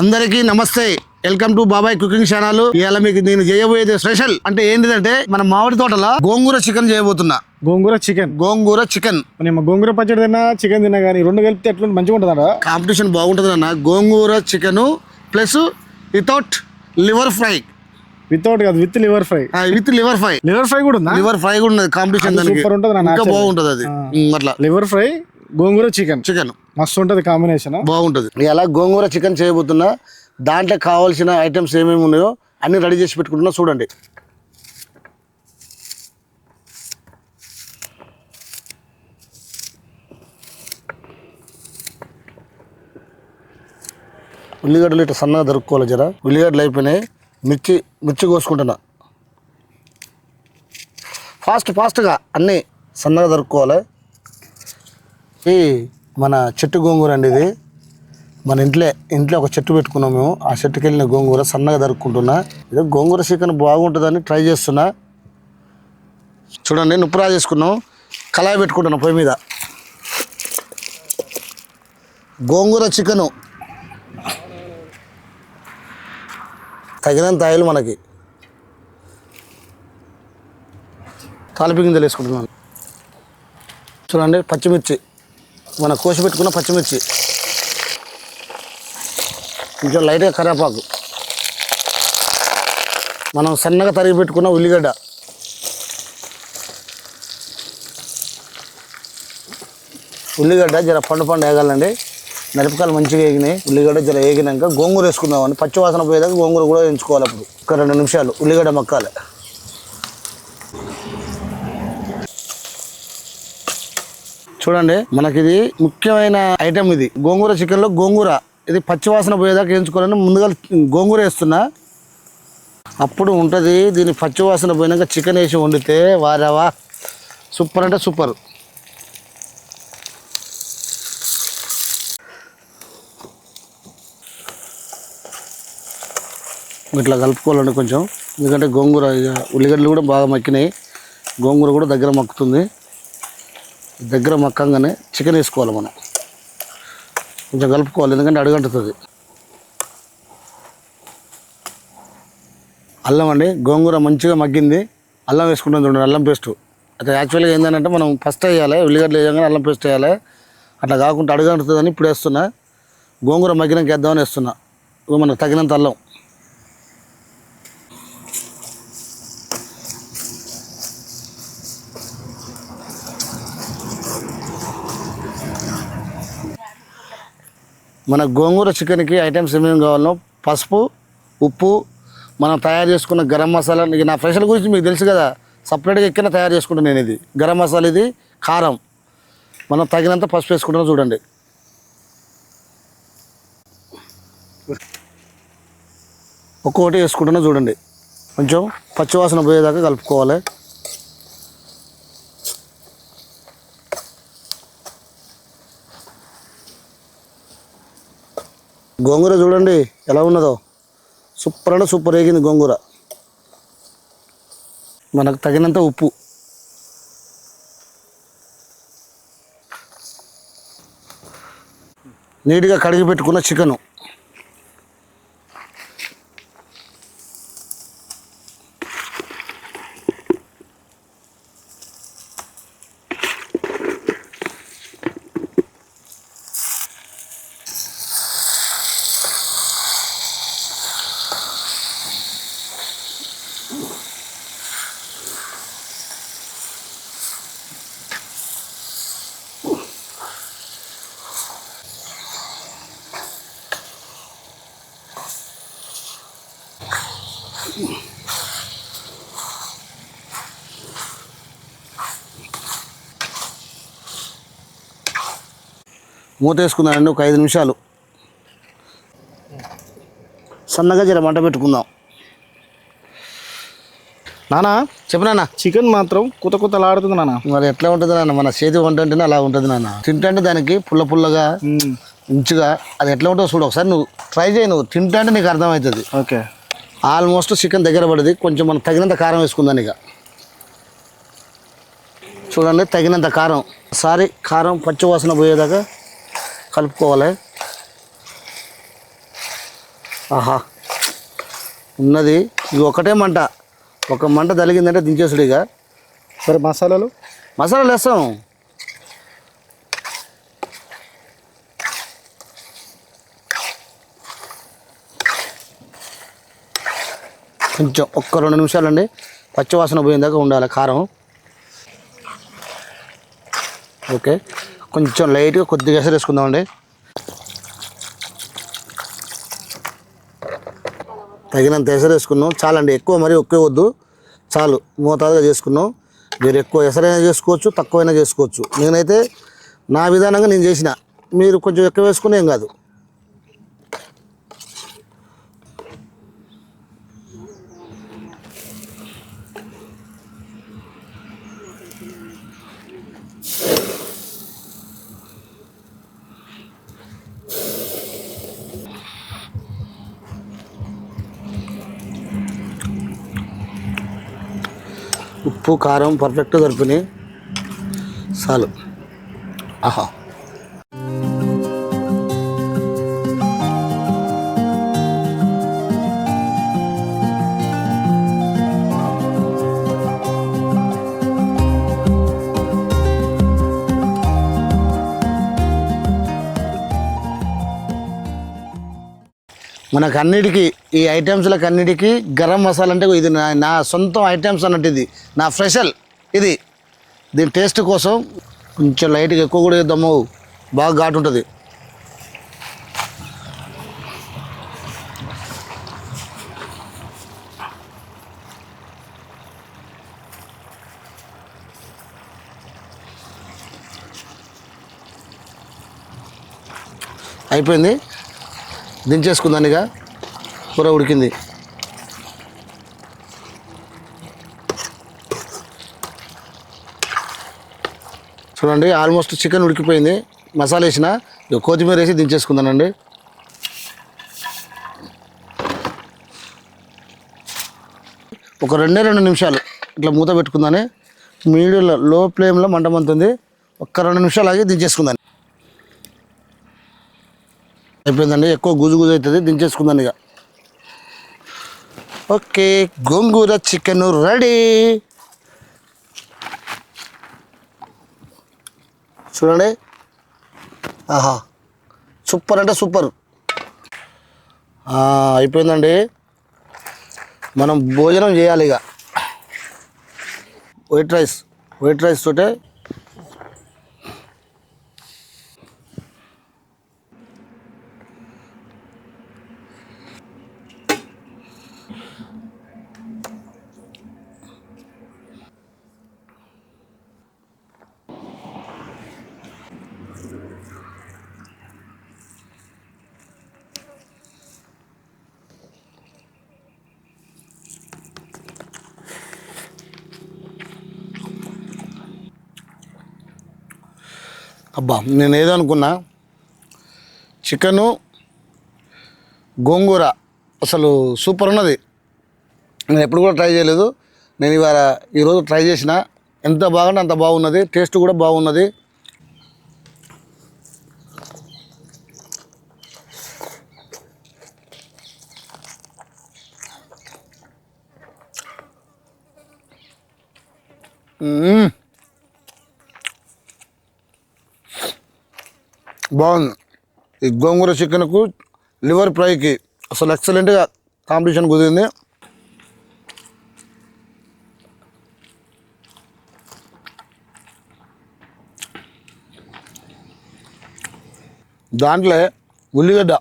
అందరికీ నమస్తే. Welcome to Babai cooking channel ఇవాళ మీకు నేను చేయబోయేది స్పెషల్ అంటే ఏంటిదంటే మన మామిడి తోటలో గోంగూర చికెన్ చేయబోతున్నా. గోంగూర చికెన్. గోంగూర చికెన్. నేను గోంగూర పచ్చడి తిన్నా చికెన్ తిన్నా కానీ రెండు కలిపితే ఎట్లా మంచిగా ఉంటుందా కాంపిటీషన్ బాగుంటుంది అన్న gongura chicken plus without liver fry. Without కాదు with liver fry. With liver fry. Liver fry కూడా ఉందా? లివర్ ఫ్రై కూడా ఉన్నది. కాంపిటీషన్ దానికి. ఉంటది ఇంకా. బాగుంటుంది అది. అట్లా. Liver fry gongura chicken. Chicken. మస్తు ఉంటది కాంబినేషన్ బాగుంటుంది. ఇలా గోంగూర చికెన్ చేయబోతున్నా దాంట్లో కావాల్సిన ఐటమ్స్ ఏమేమి ఉన్నాయో అన్ని రెడీ చేసి పెట్టుకుంటున్నా చూడండి. ఉల్లిగడ్డలు ఇట్లా సన్నగా దొరుకుకోవాలి జర. ఉల్లిగడ్డలు అయిపోయినాయి. మిర్చి మిర్చి కోసుకుంటున్నా. ఫాస్ట్ ఫాస్ట్గా అన్నీ సన్నగా దొరుకుకోవాలి. మన చెట్టు గోంగూర అండి ఇది. మన ఇంట్లో ఇంట్లో ఒక చెట్టు పెట్టుకున్నాం మేము. ఆ చెట్టుకి వెళ్ళిన గోంగూర సన్నగా దరుక్కుంటున్నా ఇది గోంగూర చికెన్ బాగుంటుందని ట్రై చేస్తున్నా. చూడండి నుప్పురా చేసుకున్నాం కళాయి పెట్టుకుంటున్నాం పొయ్యి మీద. గోంగూర చికెను. తగినంత ఆయిల్ మనకి. తాలిపి గింజలు వేసుకుంటున్నాను. చూడండి పచ్చిమిర్చి. మన కోసి పెట్టుకున్న పచ్చిమిర్చి. కొంచెం లైట్గా కరివేపాకు మనం సన్నగా తరిగి పెట్టుకున్న ఉల్లిగడ్డ. ఉల్లిగడ్డ జర పండు పండు వేగాలండి. మిరపకాయలు మంచిగా వేగినాయి. ఉల్లిగడ్డ జర వేగినాక గోంగూర వేసుకుందామని పచ్చివాసన పోయేదాకా గోంగూర కూడా ఎంచుకోవాలి అప్పుడు. ఒక రెండు నిమిషాలు ఉల్లిగడ్డ మక్కాలి. చూడండి మనకి ఇది ముఖ్యమైన ఐటమ్ ఇది. గోంగూర చికెన్లో గోంగూర. ఇది పచ్చివాసన పోయేదాకా వేయించుకోవాలని ముందుగా గోంగూర వేస్తున్నా. అప్పుడు ఉంటుంది దీని పచ్చివాసన పోయినాక చికెన్ వేసి వండితే వారావా సూపర్ అంటే సూపర్. ఇట్లా కలుపుకోవాలండి కొంచెం. ఎందుకంటే గోంగూర ఇక ఉల్లిగడ్డలు కూడా బాగా మక్కినాయి. గోంగూర కూడా దగ్గర మక్కుతుంది. దగ్గర మక్కంగానే చికెన్ వేసుకోవాలి మనం. కొంచెం కలుపుకోవాలి ఎందుకంటే అడుగంటుతుంది అల్లం అండి గోంగూర మంచిగా మగ్గింది. అల్లం వేసుకుంటాం చూడండి అల్లం పేస్ట్. అయితే యాక్చువల్గా ఏంటంటే మనం ఫస్ట్ వేయాలి ఉల్లిగడ్డలు వేయగానే అల్లం పేస్ట్ వేయాలి. అట్లా కాకుండా అడుగంటుతుందని ఇప్పుడు వేస్తున్నా. గోంగూర మగ్గినాక వేద్దామని వేస్తున్నా. ఇగో మనకు తగినంత అల్లం. మన గోంగూర చికెన్కి ఐటమ్స్ ఏమేమి కావాలో పసుపు ఉప్పు మనం తయారు చేసుకున్న గరం మసాలా ఇక నా స్పెషల్ గురించి మీకు తెలుసు కదా సపరేట్గా ఎక్కిన తయారు చేసుకుంటాను నేను ఇది. గరం మసాలా ఇది కారం. మనం తగినంత పసుపు వేసుకుంటాం చూడండి. ఒక్కొక్కటి వేసుకుంటున్నా చూడండి. కొంచెం పచ్చివాసన పోయేదాకా కలుపుకోవాలి. గోంగూర చూడండి ఎలా ఉన్నదో. సూపర్ అంటే సూపర్ వేగింది గోంగూర. మనకు తగినంత ఉప్పు. నీట్గా కడిగి పెట్టుకున్న చికెను. మూత వేసుకుందామండి ఒక ఐదు నిమిషాలు. సన్నగా జర మంట పెట్టుకుందాం. నానా? చెప్పనా చికెన్ మాత్రం కుత కుతలాడుతుంది నాన్న మరి ఎట్లా ఉంటుంది నాన్న? మన చేతి వంట అంటేనే అలా ఉంటుంది నాన్న. తింటే దానికి పుల్ల పుల్లగా. మంచిగా అది ఎట్లా ఉంటుందో చూడు ఒకసారి నువ్వు ట్రై చేయి నువ్వు. తింటే నీకు అర్థమవుతుంది. ఓకే. ఆల్మోస్ట్ చికెన్ దగ్గర పడింది. కొంచెం మనం తగినంత కారం వేసుకుందాం ఇక. చూడండి తగినంత కారం. సారీ కారం పచ్చి వాసన పోయేదాకా కలుపుకోవాలి. ఆహా. ఉన్నది. ఇది ఒకటే మంట. ఒక మంట తలిగిందంటే దించేసుడు ఇక. సరే మసాలాలు? మసాలాలు వేస్తాం. కొంచెం ఒక్క రెండు నిమిషాలండి. పచ్చివాసన పోయేదాకా ఉండాలి. కారం. ఓకే. కొంచెం లైట్గా కొద్దిగా ఎసరు వేసుకుందామండి. తగినంత ఎసరు వేసుకున్నాం. చాలండి ఎక్కువ మరి ఎక్కువ వద్దు. చాలు మోతాదుగా చేసుకున్నాం. మీరు ఎక్కువ ఎసరైనా చేసుకోవచ్చు తక్కువైనా చేసుకోవచ్చు. నేనైతే నా విధానంగా నేను చేసిన. మీరు కొంచెం ఎక్కువ వేసుకుని ఏం కాదు. ఉప్పు కారం పర్ఫెక్ట్ సరిపోయినాయి చాలు. ఆహా. మనకు అన్నిటికీ ఈ ఐటమ్స్లకు అన్నిటికీ గరం మసాలా అంటే ఇది నా నా సొంతం ఐటమ్స్ అన్నట్టు ఇది. నా స్పెషల్ ఇది. దీని టేస్ట్ కోసం కొంచెం లైట్గా ఎక్కువ కూడా వేద్దాము. బాగా ఘాటు ఉంటుంది. అయిపోయింది. దించేసుకుందానిగా ఇక. కూర ఉడికింది. చూడండి ఆల్మోస్ట్ చికెన్ ఉడికిపోయింది. మసాలా వేసిన ఇక కొత్తిమీర వేసి దించేసుకుందానండి. ఒక రెండే రెండు నిమిషాలు ఇట్లా మూత పెట్టుకుందానే. మీడియంలో లో ఫ్లేమ్లో మంటమంతుంది ఒక్క రెండు నిమిషాలు ఆగి దించేసుకుందాను. అయిపోయిందండి ఎక్కువ గుజు గుజు అవుతుంది దించేసుకుందాను ఇక. Okay gongura chicken ready. చూడండి. ఆహా సూపర్ అంటే సూపర్. అయిపోయిందండి. మనం భోజనం చేయాలి ఇక. వైట్ రైస్ వైట్ రైస్ తోటే అబ్బా నేను ఏదనుకున్నా చికెను గోంగూర అసలు సూపర్ ఉన్నది. నేను ఎప్పుడు కూడా ట్రై చేయలేదు. నేను ఇవాళ ఈరోజు ట్రై చేసిన. ఎంత బాగుంటే అంత బాగున్నది. టేస్ట్ కూడా బాగున్నది. మ్మ్. బాగుంది. ఈ గోంగూర చికెన్కు లివర్ ఫ్రైకి అసలు ఎక్సలెంట్గా కాంపిటీషన్ కుదిరింది. దాంట్లో ఉల్లిగడ్డ.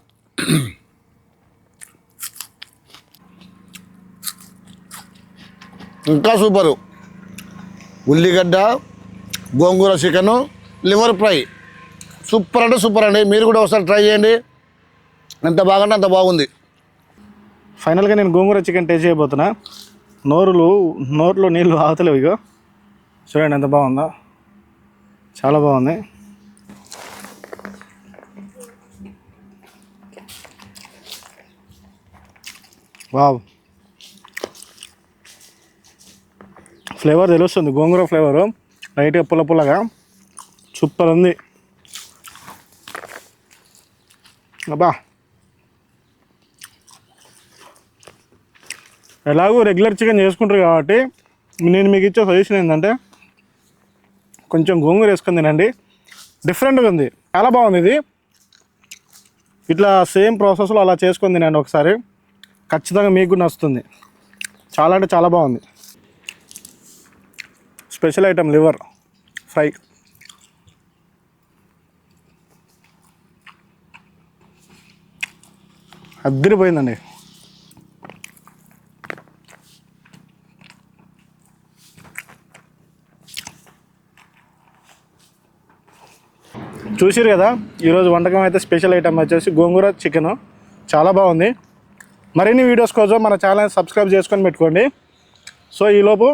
ఇంకా సూపరు. ఉల్లిగడ్డ gongura chicken liver fry. Super అంటే సూపర్ అండి. మీరు కూడా ఒకసారి ట్రై చేయండి. ఎంత బాగుంటే అంత బాగుంది. ఫైనల్గా నేను గోంగూర చికెన్ టేస్ట్ చేయబోతున్నా. నోరులు నోరులో నీళ్ళు ఆగుతలేవు ఇగో. చూడండి ఎంత బాగుందో. చాలా బాగుంది. వావ్ ఫ్లేవర్ తెలుస్తుంది. గోంగూర ఫ్లేవరు లైట్గా పుల్ల పుల్లగా. సూపర్ ఉంది. అబ్బా. ఎలాగో రెగ్యులర్ చికెన్ చేసుకుంటారు కాబట్టి నేను మీకు ఇచ్చే సజెషన్ ఏంటంటే కొంచెం గోంగూర వేసుకొని తినండి. డిఫరెంట్గా ఉంది. చాలా బాగుంది ఇది. ఇట్లా సేమ్ ప్రాసెస్లో అలా చేసుకొని తినండి ఒకసారి. ఖచ్చితంగా మీకు కూడా నచ్చుతుంది. చాలా అంటే చాలా బాగుంది. స్పెషల్ ఐటమ్ లివర్ ఫ్రై అద్దరిపోయిందండి చూసిరు కదా ఈరోజు వంటకం అయితే స్పెషల్ ఐటమ్ వచ్చేసి గోంగూర చికెన్. చాలా బాగుంది. మరిన్ని వీడియోస్ కోసం మన ఛానల్ సబ్స్క్రైబ్ చేసుకొని పెట్టుకోండి. సో ఈలోపు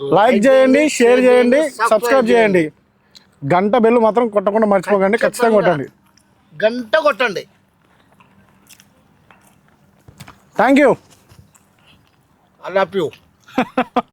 లైక్ చేయండి షేర్ చేయండి సబ్స్క్రైబ్ చేయండి. గంట బెల్లు మాత్రం కొట్టకుండా మర్చిపోకండి ఖచ్చితంగా కొట్టండి. గంట కొట్టండి. Thank you. I love you.